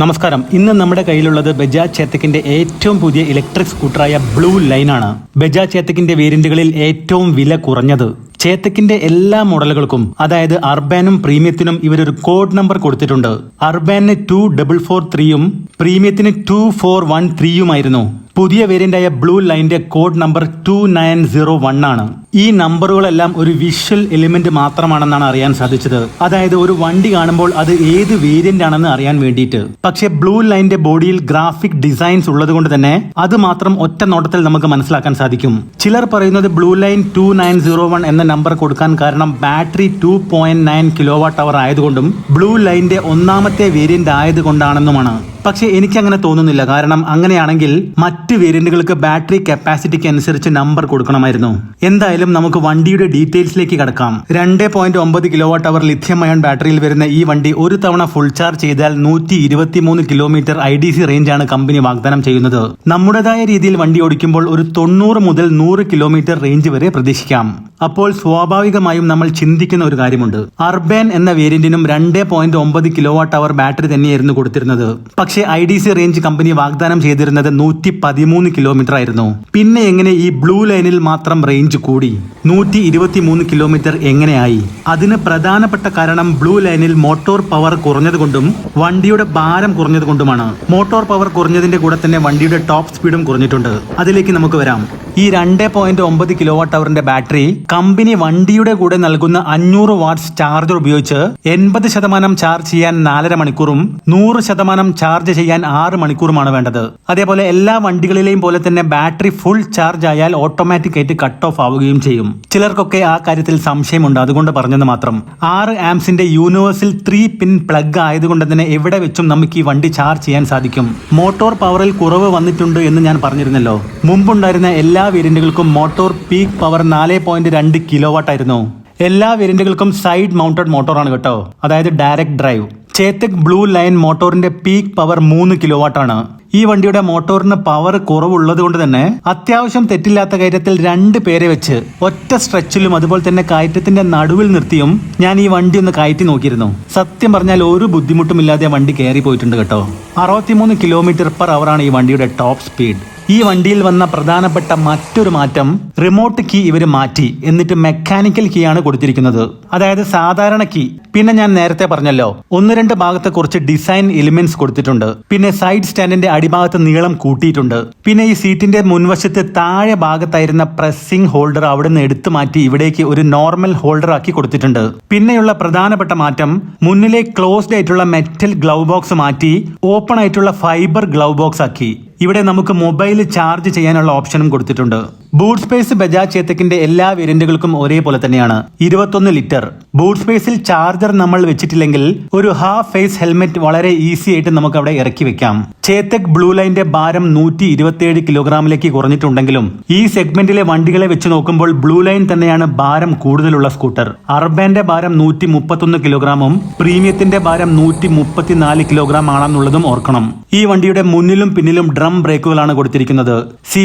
നമസ്കാരം. ഇന്ന് നമ്മുടെ കയ്യിലുള്ളത് ബജാജ് ചേത്തക്കിന്റെ ഏറ്റവും പുതിയ ഇലക്ട്രിക് സ്കൂട്ടറായ ബ്ലൂ ലൈൻ ആണ് ബജാജ് ചേത്തക്കിന്റെ വേരിയന്റുകളിൽ ഏറ്റവും വില കുറഞ്ഞത്. ചേത്തക്കിന്റെ എല്ലാ മോഡലുകൾക്കും അതായത് അർബാനും പ്രീമിയത്തിനും ഇവരൊരു കോഡ് നമ്പർ കൊടുത്തിട്ടുണ്ട്. അർബാനിന് ടു ഡബിൾ ഫോർ ത്രീയും പ്രീമിയത്തിന് ടു ഫോർ വൺ ത്രീയുമായിരുന്നു പുതിയ വേരിയന്റായ blue ലൈന്റെ code number two nine zero one ആണ്. ഈ നമ്പറുകളെല്ലാം ഒരു വിഷ്വൽ എലിമെന്റ് മാത്രമാണെന്നാണ് അറിയാൻ സാധിച്ചത്. അതായത് ഒരു വണ്ടി കാണുമ്പോൾ അത് ഏത് വേരിയന്റ് ആണെന്ന് അറിയാൻ വേണ്ടിയിട്ട്. പക്ഷേ ബ്ലൂ ലൈന്റെ ബോഡിയിൽ ഗ്രാഫിക് ഡിസൈൻസ് ഉള്ളത് കൊണ്ട് തന്നെ അത് മാത്രം ഒറ്റ നോട്ടത്തിൽ നമുക്ക് മനസ്സിലാക്കാൻ സാധിക്കും. ചിലർ പറയുന്നത് blue line two nine zero one എന്ന നമ്പർ കൊടുക്കാൻ കാരണം battery two point nine kilo watt hour ആയതുകൊണ്ടും ബ്ലൂ ലൈന്റെ ഒന്നാമത്തെ വേരിയന്റ് ആയതുകൊണ്ടാണെന്നുമാണ്. പക്ഷേ എനിക്ക് അങ്ങനെ തോന്നുന്നില്ല. കാരണം അങ്ങനെയാണെങ്കിൽ മറ്റ് വേരിയന്റുകൾക്ക് ബാറ്ററി കപ്പാസിറ്റിക്ക് അനുസരിച്ച് നമ്പർ കൊടുക്കണമായിരുന്നു. എന്തായാലും നമുക്ക് വണ്ടിയുടെ ഡീറ്റെയിൽസിലേക്ക് കടക്കാം. രണ്ട് പോയിന്റ് ഒമ്പത് kilo watt hour lithium ion ബാറ്ററിയിൽ വരുന്ന ഈ വണ്ടി ഒരു തവണ ഫുൾ ചാർജ് ചെയ്താൽ നൂറ്റി ഇരുപത്തിമൂന്ന് കിലോമീറ്റർ ഐ ഡി സി റേഞ്ചാണ് കമ്പനി വാഗ്ദാനം ചെയ്യുന്നത്. നമ്മുടേതായ രീതിയിൽ വണ്ടി ഓടിക്കുമ്പോൾ ഒരു തൊണ്ണൂറ് മുതൽ നൂറ് കിലോമീറ്റർ റേഞ്ച് വരെ പ്രതീക്ഷിക്കാം. അപ്പോൾ സ്വാഭാവികമായും നമ്മൾ ചിന്തിക്കുന്ന ഒരു കാര്യമുണ്ട്. അർബൻ എന്ന വേരിയന്റിനും രണ്ട് പോയിന്റ് ഒമ്പത് കിലോ വാട്ട് അവർ ബാറ്ററി തന്നെയായിരുന്നു കൊടുത്തിരുന്നത്. പക്ഷേ I D C range company വാഗ്ദാനം ചെയ്തിരുന്നത് നൂറ്റി പതിമൂന്ന് കിലോമീറ്റർ ആയിരുന്നു. പിന്നെ എങ്ങനെ ഈ ബ്ലൂ ലൈനിൽ മാത്രം റേഞ്ച് കൂടി? നൂറ്റി ഇരുപത്തി മൂന്ന് കിലോമീറ്റർ എങ്ങനെയായി? അതിന് പ്രധാനപ്പെട്ട കാരണം ബ്ലൂ ലൈനിൽ മോട്ടോർ പവർ കുറഞ്ഞതുകൊണ്ടും വണ്ടിയുടെ ഭാരം കുറഞ്ഞതുകൊണ്ടുമാണ്. മോട്ടോർ പവർ കുറഞ്ഞതിന്റെ കൂടെ തന്നെ വണ്ടിയുടെ ടോപ്പ് സ്പീഡും കുറഞ്ഞിട്ടുണ്ട്. അതിലേക്ക് നമുക്ക് വരാം. ഈ രണ്ട് പോയിന്റ് ഒമ്പത് കിലോ വാട്ട് അവറിന്റെ ബാറ്ററി കമ്പനി വണ്ടിയുടെ കൂടെ നൽകുന്ന അഞ്ഞൂറ് വാട്ട്സ് ചാർജർ ഉപയോഗിച്ച് എൺപത് ശതമാനം ചാർജ് ചെയ്യാൻ നാലര മണിക്കൂറും നൂറ് ശതമാനം ചാർജ് ചെയ്യാൻ ആറ് മണിക്കൂറുമാണ് വേണ്ടത്. അതേപോലെ എല്ലാ വണ്ടികളിലെയും പോലെ തന്നെ ബാറ്ററി ഫുൾ ചാർജ് ആയാൽ ഓട്ടോമാറ്റിക് ആയിട്ട് കട്ട് ഓഫ് ആവുകയും ചെയ്യും. ചിലർക്കൊക്കെ ആ കാര്യത്തിൽ സംശയമുണ്ട്. അതുകൊണ്ട് പറഞ്ഞത് മാത്രം. ആറ് ആംസിന്റെ യൂണിവേഴ്സൽ ത്രീ പിൻ പ്ലഗ് ആയതുകൊണ്ട് തന്നെ എവിടെ വെച്ചും നമുക്ക് ഈ വണ്ടി ചാർജ് ചെയ്യാൻ സാധിക്കും. മോട്ടോർ പവറിൽ കുറവ് വന്നിട്ടുണ്ട് എന്ന് ഞാൻ പറഞ്ഞിരുന്നല്ലോ. മുമ്പുണ്ടായിരുന്ന എല്ലാ വേരിയന്റുകൾക്കും മോട്ടോർ പീക്ക് പവർ നാല് പോയിന്റ് രണ്ട് കിലോ വാട്ട് ആയിരുന്നു. എല്ലാ വേരിയന്റുകൾക്കും സൈഡ് മൗണ്ടഡ് മോട്ടോറാണ് കേട്ടോ. അതായത് direct drive. Chetak blue line മോട്ടോറിന്റെ പീക്ക് പവർ മൂന്ന് കിലോ വാട്ടാണ് ഈ വണ്ടിയുടെ മോട്ടോറിന് പവർ കുറവുള്ളത് കൊണ്ട് തന്നെ അത്യാവശ്യം തെറ്റില്ലാത്ത കയറ്റത്തിൽ രണ്ട് പേരെ വെച്ച് ഒറ്റ സ്ട്രെച്ചിലും അതുപോലെ തന്നെ കയറ്റത്തിന്റെ നടുവിൽ നിർത്തിയും ഞാൻ ഈ വണ്ടി ഒന്ന് കയറ്റി നോക്കിയിരുന്നു. സത്യം പറഞ്ഞാൽ ഒരു ബുദ്ധിമുട്ടുമില്ലാതെ വണ്ടി കയറി പോയിട്ടുണ്ട് കേട്ടോ. അറുപത്തിമൂന്ന് കിലോമീറ്റർ പെർ ആണ് ഈ വണ്ടിയുടെ ടോപ്പ് സ്പീഡ്. ഈ വണ്ടിയിൽ വന്ന പ്രധാനപ്പെട്ട മറ്റൊരു മാറ്റം റിമോട്ട് കീ ഇവർ മാറ്റി എന്നിട്ട് മെക്കാനിക്കൽ കീ ആണ് കൊടുത്തിരിക്കുന്നത്. അതായത് സാധാരണ കീ പിന്നെ ഞാൻ നേരത്തെ പറഞ്ഞല്ലോ ഒന്ന് രണ്ട് ഭാഗത്തെ കുറച്ച് ഡിസൈൻ എലിമെന്റ്സ് കൊടുത്തിട്ടുണ്ട്. പിന്നെ സൈഡ് സ്റ്റാൻഡിന്റെ അടിഭാഗത്ത് നീളം കൂട്ടിയിട്ടുണ്ട്. പിന്നെ ഈ സീറ്റിന്റെ മുൻവശത്ത് താഴെ ഭാഗത്തായിരുന്ന പ്രസ്സിംഗ് ഹോൾഡർ അവിടെ നിന്ന് എടുത്തു മാറ്റി ഇവിടേക്ക് ഒരു നോർമൽ ഹോൾഡർ ആക്കി കൊടുത്തിട്ടുണ്ട്. പിന്നെയുള്ള പ്രധാനപ്പെട്ട മാറ്റം മുന്നിലെ ക്ലോസ്ഡ് ആയിട്ടുള്ള മെറ്റൽ ഗ്ലൗ ബോക്സ് മാറ്റി ഓപ്പൺ ആയിട്ടുള്ള ഫൈബർ ഗ്ലൗ ബോക്സ് ആക്കി. ഇവിടെ നമുക്ക് മൊബൈൽ ചാർജ് ചെയ്യാനുള്ള ഓപ്ഷനും കൊടുത്തിട്ടുണ്ട്. ബൂട്ട് സ്പേസ് ബജാജ് ചേത്തക്കിന്റെ എല്ലാ വേരിയന്റുകൾക്കും ഒരേപോലെ തന്നെയാണ്. ഇരുപത്തൊന്ന് ലിറ്റർ. ബൂട്ട് സ്പേസിൽ ചാർജർ നമ്മൾ വെച്ചിട്ടില്ലെങ്കിൽ ഒരു ഹാഫ് ഫേസ് ഹെൽമെറ്റ് വളരെ ഈസി ആയിട്ട് നമുക്ക് അവിടെ ഇറക്കി വെക്കാം. ചേത്തക് ബ്ലൂ ലൈന്റെ ഭാരം നൂറ്റി ഇരുപത്തിയേഴ് കിലോഗ്രാമിലേക്ക് കുറഞ്ഞിട്ടുണ്ടെങ്കിലും ഈ സെഗ്മെന്റിലെ വണ്ടികളെ വെച്ച് നോക്കുമ്പോൾ ബ്ലൂ ലൈൻ തന്നെയാണ് ഭാരം കൂടുതലുള്ള സ്കൂട്ടർ അർബാന്റെ ഭാരം നൂറ്റി മുപ്പത്തൊന്ന് കിലോഗ്രാമും പ്രീമിയത്തിന്റെ ഭാരം നൂറ്റി മുപ്പത്തിനാല് കിലോഗ്രാം ആണെന്നുള്ളതും ഓർക്കണം. ഈ വണ്ടിയുടെ മുന്നിലും പിന്നിലും ഡ്രം ബ്രേക്കുകളാണ് കൊടുത്തിരിക്കുന്നത്. സി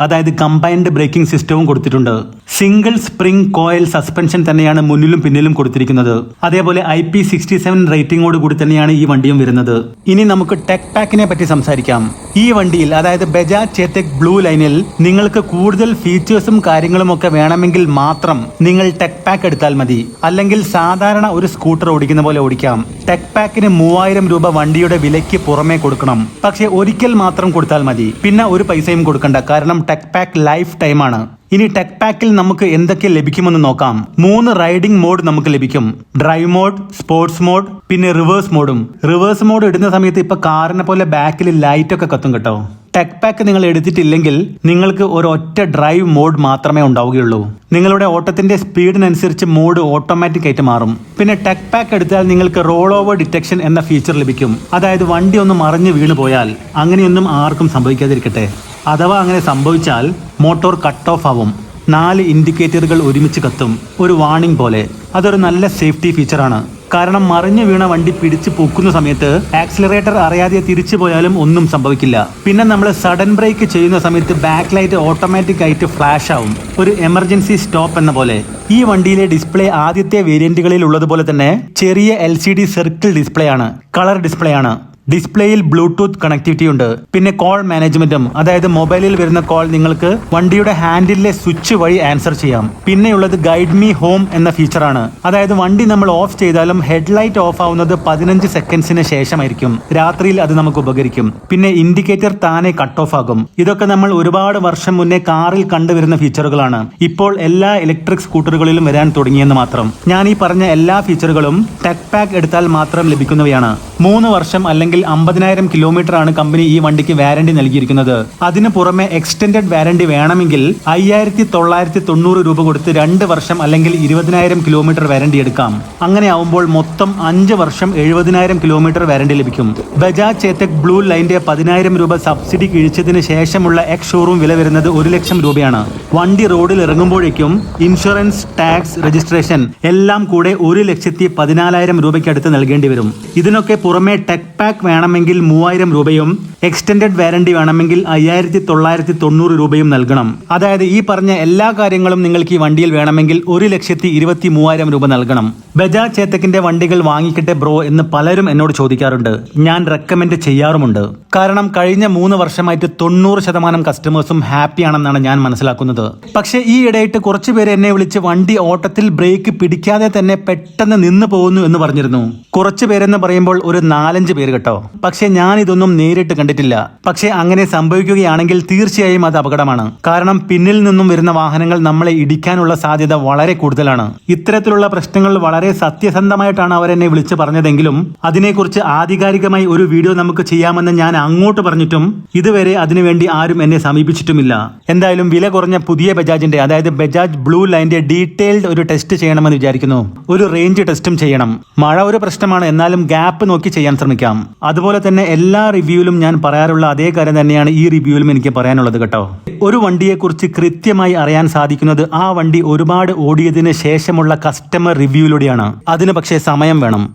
അതായത് കമ്പൈൻഡ് ബ്രേക്കിംഗ് സിസ്റ്റവും കൊടുത്തിട്ടുണ്ട്. സിംഗിൾ സ്പ്രിംഗ് കോയിൽ സസ്പെൻഷൻ തന്നെയാണ് മുന്നിലും പിന്നിലും കൊടുത്തിരിക്കുന്നത്. അതേപോലെ ഐ പി സിക്സ്റ്റി സെവൻ റേറ്റിംഗോട് കൂടി തന്നെയാണ് ഈ വണ്ടിയും വരുന്നത്. ഇനി നമുക്ക് ടെക് പാക്കിനെ പറ്റി സംസാരിക്കാം. ഈ വണ്ടിയിൽ അതായത് ബജാജ് ചേത്തക് ബ്ലൂ ലൈനിൽ നിങ്ങൾക്ക് കൂടുതൽ ഫീച്ചേഴ്സും കാര്യങ്ങളും ഒക്കെ വേണമെങ്കിൽ മാത്രം നിങ്ങൾ ടെക് പാക്ക് എടുത്താൽ മതി. അല്ലെങ്കിൽ സാധാരണ ഒരു സ്കൂട്ടർ ഓടിക്കുന്ന പോലെ ഓടിക്കാം. ടെക് പാക്കിന് മൂവായിരം രൂപ വണ്ടിയുടെ വിലയ്ക്ക് പുറമേ കൊടുക്കണം. പക്ഷെ ഒരിക്കൽ മാത്രം കൊടുത്താൽ മതി. പിന്നെ ഒരു പൈസയും കൊടുക്കണ്ട. കാരണം ടെക് പാക്ക് ലൈഫ് ടൈമാണ്. ഇനി ടെക് പാക്കിൽ നമുക്ക് എന്തൊക്കെ ലഭിക്കുമെന്ന് നോക്കാം. മൂന്ന് റൈഡിംഗ് മോഡ് നമുക്ക് ലഭിക്കും. ഡ്രൈവ് മോഡ് സ്പോർട്സ് മോഡ് പിന്നെ റിവേഴ്സ് മോഡും റിവേഴ്സ് മോഡ് ഇടുന്ന സമയത്ത് ഇപ്പൊ കാറിനെ പോലെ ബാക്കിൽ ലൈറ്റ് ഒക്കെ കത്തും കേട്ടോ. ടെക് പാക്ക് നിങ്ങൾ എടുത്തിട്ടില്ലെങ്കിൽ നിങ്ങൾക്ക് ഒരു ഒറ്റ ഡ്രൈവ് മോഡ് മാത്രമേ ഉണ്ടാവുകയുള്ളൂ. നിങ്ങളുടെ ഓട്ടത്തിന്റെ സ്പീഡിനനുസരിച്ച് മോഡ് ഓട്ടോമാറ്റിക് ആയിട്ട് മാറും. പിന്നെ ടെക് പാക്ക് എടുത്താൽ നിങ്ങൾക്ക് റോൾ ഓവർ ഡിറ്റക്ഷൻ എന്ന ഫീച്ചർ ലഭിക്കും. അതായത് വണ്ടി ഒന്ന് മറിഞ്ഞ് വീണു പോയാൽ അങ്ങനെയൊന്നും ആർക്കും സംഭവിക്കാതിരിക്കട്ടെ. അഥവാ അങ്ങനെ സംഭവിച്ചാൽ മോട്ടോർ കട്ട് ഓഫ് ആവും. നാല് ഇൻഡിക്കേറ്ററുകൾ ഒരുമിച്ച് കത്തും. ഒരു വാണിംഗ് പോലെ. അതൊരു നല്ല സേഫ്റ്റി ഫീച്ചറാണ്. കാരണം മറിഞ്ഞു വീണ വണ്ടി പിടിച്ച് പൊക്കുന്ന സമയത്ത് ആക്സിലറേറ്റർ അറിയാതെ തിരിച്ചു പോയാലും ഒന്നും സംഭവിക്കില്ല. പിന്നെ നമ്മൾ സഡൻ ബ്രേക്ക് ചെയ്യുന്ന സമയത്ത് ബാക്ക് ലൈറ്റ് ഓട്ടോമാറ്റിക് ആയിട്ട് ഫ്ലാഷ് ആവും. ഒരു എമർജൻസി സ്റ്റോപ്പ് എന്ന പോലെ. ഈ വണ്ടിയിലെ ഡിസ്പ്ലേ ആദ്യത്തെ വേരിയന്റുകളിൽ ഉള്ളതുപോലെ തന്നെ ചെറിയ L C D circle display ആണ്. കളർ ഡിസ്പ്ലേ ആണ്. ഡിസ്പ്ലേയിൽ ബ്ലൂടൂത്ത് കണക്ടിവിറ്റി ഉണ്ട്. പിന്നെ കോൾ മാനേജ്മെന്റും അതായത് മൊബൈലിൽ വരുന്ന കോൾ നിങ്ങൾക്ക് വണ്ടിയുടെ ഹാൻഡിലെ സ്വിച്ച് വഴി ആൻസർ ചെയ്യാം. പിന്നെയുള്ളത് ഗൈഡ് മീ ഹോം എന്ന ഫീച്ചറാണ് അതായത് വണ്ടി നമ്മൾ ഓഫ് ചെയ്താലും ഹെഡ്ലൈറ്റ് ഓഫ് ആവുന്നത് പതിനഞ്ച് സെക്കൻഡ്സിന് ശേഷമായിരിക്കും. രാത്രിയിൽ അത് നമുക്ക് ഉപകരിക്കും. പിന്നെ ഇൻഡിക്കേറ്റർ താനെ കട്ട് ഓഫ് ആകും. ഇതൊക്കെ നമ്മൾ ഒരുപാട് വർഷം മുന്നേ കാറിൽ കണ്ടുവരുന്ന ഫീച്ചറുകളാണ് ഇപ്പോൾ എല്ലാ ഇലക്ട്രിക് സ്കൂട്ടറുകളിലും വരാൻ തുടങ്ങിയെന്ന് മാത്രം. ഞാൻ ഈ പറഞ്ഞ എല്ലാ ഫീച്ചറുകളും ടെക് പാക്ക് എടുത്താൽ മാത്രം ലഭിക്കുന്നവയാണ്. മൂന്ന് വർഷം അല്ലെങ്കിൽ അമ്പതിനായിരം കിലോമീറ്റർ ആണ് കമ്പനി ഈ വണ്ടിക്ക് വാരണ്ടി നൽകിയിരിക്കുന്നത്. അതിനു പുറമെ എക്സ്റ്റൻഡഡ് വാരണ്ടി വേണമെങ്കിൽ അയ്യായിരത്തി തൊള്ളായിരത്തി തൊണ്ണൂറ് രൂപ കൊടുത്ത് രണ്ട് വർഷം അല്ലെങ്കിൽ ഇരുപതിനായിരം കിലോമീറ്റർ വാരണ്ടി എടുക്കാം. അങ്ങനെ ആവുമ്പോൾ മൊത്തം അഞ്ച് വർഷം എഴുപതിനായിരം കിലോമീറ്റർ വാരണ്ടി ലഭിക്കും. ബജാജ് ചേതക് ബ്ലൂ ലൈന്റെ പതിനായിരം രൂപ സബ്സിഡി കിഴിച്ചതിന് ശേഷമുള്ള എക്സ് ഷോറൂം വില വരുന്നത് ഒരു ലക്ഷം രൂപയാണ്. വണ്ടി റോഡിൽ ഇറങ്ങുമ്പോഴേക്കും ഇൻഷുറൻസ് ടാക്സ് രജിസ്ട്രേഷൻ എല്ലാം കൂടെ ഒരു ലക്ഷത്തി പതിനാലായിരം രൂപയ്ക്ക് അടുത്ത് നൽകേണ്ടി വരും. ഇതിനൊക്കെ പുറമെ ടെക് പാക്ക് വേണമെങ്കിൽ മൂവായിരം രൂപയും എക്സ്റ്റൻഡഡ് വാരണ്ടി വേണമെങ്കിൽ അയ്യായിരത്തി തൊള്ളായിരത്തി തൊണ്ണൂറ് രൂപയും നൽകണം. അതായത് ഈ പറഞ്ഞ എല്ലാ കാര്യങ്ങളും നിങ്ങൾക്ക് ഈ വണ്ടിയിൽ വേണമെങ്കിൽ ഒരു ലക്ഷത്തി ഇരുപത്തി മൂവായിരം രൂപ നൽകണം. ബജാജ് ചേത്തക്കിന്റെ വണ്ടികൾ വാങ്ങിക്കട്ടെ ബ്രോ എന്ന് പലരും എന്നോട് ചോദിക്കാറുണ്ട്. ഞാൻ റെക്കമെൻഡ് ചെയ്യാറുമുണ്ട്. കാരണം കഴിഞ്ഞ മൂന്ന് വർഷമായിട്ട് തൊണ്ണൂറ് ശതമാനം കസ്റ്റമേഴ്സും ഹാപ്പിയാണെന്നാണ് ഞാൻ മനസ്സിലാക്കുന്നത്. പക്ഷേ ഈ ഇടയിട്ട് കുറച്ചു പേര് എന്നെ വിളിച്ച് വണ്ടി ഓട്ടത്തിൽ ബ്രേക്ക് പിടിക്കാതെ തന്നെ പെട്ടെന്ന് നിന്ന് പോകുന്നു എന്ന് പറഞ്ഞിരുന്നു. കുറച്ച് പേരെന്ന് പറയുമ്പോൾ ഒരു നാലഞ്ച് പേര് കേട്ടോ. പക്ഷേ ഞാൻ ഇതൊന്നും നേരിട്ട് കണ്ടിട്ടില്ല. പക്ഷേ അങ്ങനെ സംഭവിക്കുകയാണെങ്കിൽ തീർച്ചയായും അത് അപകടമാണ്. കാരണം പിന്നിൽ നിന്നും വരുന്ന വാഹനങ്ങൾ നമ്മളെ ഇടിക്കാനുള്ള സാധ്യത വളരെ കൂടുതലാണ്. ഇത്തരത്തിലുള്ള പ്രശ്നങ്ങൾ വളരെ സത്യസന്ധമായിട്ടാണ് അവരെന്നെ വിളിച്ചു പറഞ്ഞതെങ്കിലും അതിനെക്കുറിച്ച് ആധികാരികമായി ഒരു വീഡിയോ നമുക്ക് ചെയ്യാമെന്ന് ഞാൻ അങ്ങോട്ട് പറഞ്ഞിട്ടും ഇതുവരെ അതിനുവേണ്ടി ആരും എന്നെ സമീപിച്ചിട്ടുമില്ല. എന്തായാലും വില കുറഞ്ഞ പുതിയ ബജാജിന്റെ അതായത് ബജാജ് ബ്ലൂ ലൈന്റെ ഡീറ്റെയിൽഡ് ഒരു ടെസ്റ്റ് ചെയ്യണമെന്ന് വിചാരിക്കുന്നു. ഒരു റേഞ്ച് ടെസ്റ്റും ചെയ്യണം. മഴ ഒരു പ്രശ്നമാണ് എന്നാലും ഗ്യാപ്പ് നോക്കി ചെയ്യാൻ ശ്രമിക്കാം. അതുപോലെ തന്നെ എല്ലാ റിവ്യൂവിലും ഞാൻ പറയാറുള്ള അതേ കാര്യം തന്നെയാണ് ഈ റിവ്യൂവിലും എനിക്ക് പറയാനുള്ളത് കേട്ടോ. ഒരു വണ്ടിയെക്കുറിച്ച് കൃത്യമായി അറിയാൻ സാധിക്കുന്നത് ആ വണ്ടി ഒരുപാട് ഓടിയതിന് ശേഷമുള്ള കസ്റ്റമർ റിവ്യൂയിലൂടെയാണ് അതിന് പക്ഷേ സമയം വേണം.